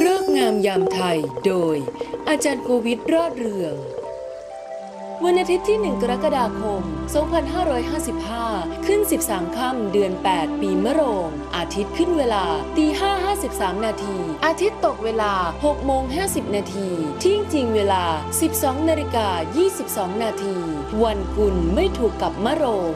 เลิกษ์งามยามไทยโดย อาจารย์โควิดรอดเรือง วันอาทิตย์ที่ 1 กรกฎาคม 2555 ขึ้น 13 ค่ำเดือน 8 ปีมะโรง อาทิตย์ขึ้นเวลาตี5 53 นาที อาทิตย์ตกเวลา6โมง50 นาทีเที่ยงจริงเวลา 12นาฬิกา22 นาที วันกุลไม่ถูกกับมะโรง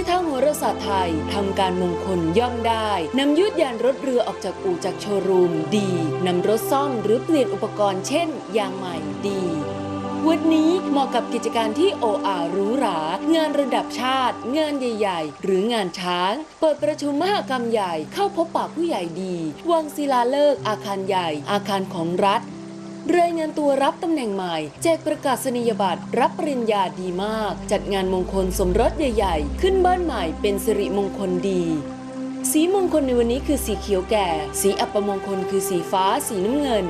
นทางโหราศาสตร์ไทยทำการมงคลย่อมได้นำยุดยานรถเรือออกจากอู่จากโชว์รูมดีนำรถซ่อมหรือเปลี่ยนอุปกรณ์เช่น ยางใหม่ดีวันนี้เหมาะกับกิจการที่โออาหรูหรา งานระดับชาติ งานใหญ่ ๆ หรืองานช้าง เปิดประชุมมหกรรมใหญ่เข้าพบปะผู้ใหญ่ดีวางศิลาฤกษ์อาคารใหญ่ อาคารของรัฐ รายงานตัวรับตำแหน่งใหม่ แจกประกาศนียบัตรรับปริญญาดีมาก จัดงานมงคลสมรสใหญ่ ๆ ขึ้นบ้านใหม่เป็นสิริมงคลดี สีมงคลในวันนี้คือสีเขียวแก่ สีอัปมงคลคือสีฟ้า สีน้ำเงิน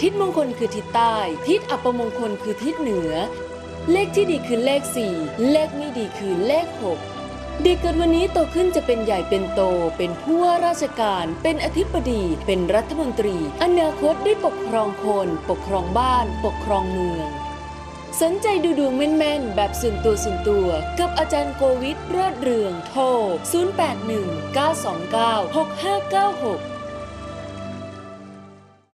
ทิศมงคลคือทิศใต้ ทิศอัปมงคลคือทิศเหนือ เลขที่ดีคือเลข 4 เลขไม่ดีคือเลข 6 เด็กเกิดวันนี้โตขึ้นจะเป็นใหญ่เป็นโต เป็นผู้ว่าราชการ เป็นอธิบดี เป็นรัฐมนตรี อนาคตได้ปกครองคน ปกครองบ้าน ปกครองเมือง สนใจดูดวงแม่นๆ แบบส่วนตัวส่วนตัว กับอาจารย์โกวิทรอดเรืองโทร 081 929 6596